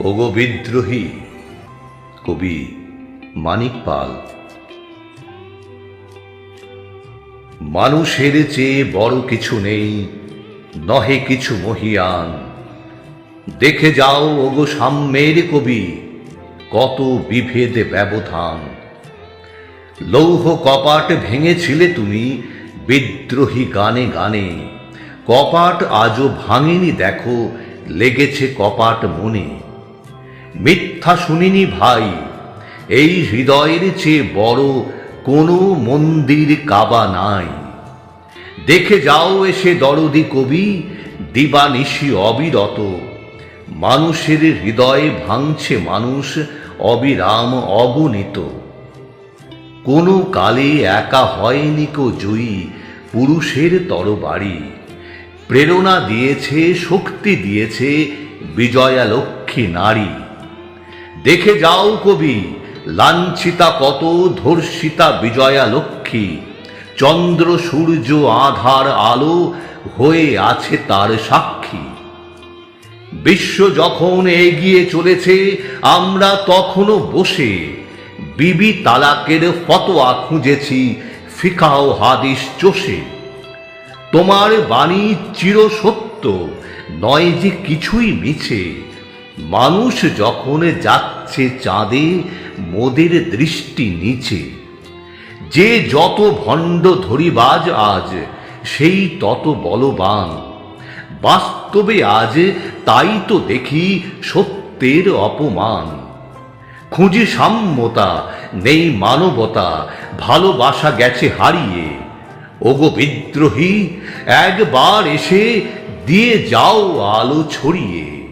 ওগো বিদ্রোহী। কবি মানিক পাল। মানুষের চেয়ে বড় কিছু নেই, নহে কিছু মহিয়ান। দেখে যাও ওগো সাম্যের কবি, কত বিভেদ ব্যবধান। লৌহ কপাট ভেঙেছিলে তুমি বিদ্রোহী গানে গানে, কপাট আজও ভাঙেনি দেখো, লেগেছে কপাট মনে। মিথ্যা শুনিনি ভাই। এই হৃদয়ের চেয়ে বড় কোনো মন্দির কাবা নাই। দেখে যাও এসে দরদি কবি, দিবানিশি অবিরত। মানুষের হৃদয়ে ভাঙছে মানুষ অবিরাম অগণিত। কোনো কালে একা হয়নি কো জয়ী পুরুষের তরবারি। প্রেরণা দিয়েছে, শক্তি দিয়েছে বিজয়া লক্ষ্মী নারী। দেখে যাও কবি, লাঞ্ছিতা কত ধর্ষিতা বিজয়া লক্ষ্মী। চন্দ্র, সূর্য, আধার, আলো হয়ে আছে তার সাক্ষী। বিশ্ব যখন এগিয়ে চলেছে, আমরা তখনও বসে, বিবি তালাকের ফতোয়া খুঁজেছি, ফিকাও হাদিস চষে। তোমার বাণী চির সত্য নয় যে কিছুই মিছে মানুষ যখন যাচ্ছে চাঁদে, মোদের দৃষ্টি নিচে। যে যত ভণ্ড ধরিবাজ আজ, সেই তত বলবান। বাস্তবে আজ তাই তো দেখি সত্যের অপমান। খুঁজি সাম্যতা, নেই মানবতা, ভালোবাসা গেছে হারিয়ে। ওগো বিদ্রোহী, একবার এসে দিয়ে যাও আলো ছড়িয়ে।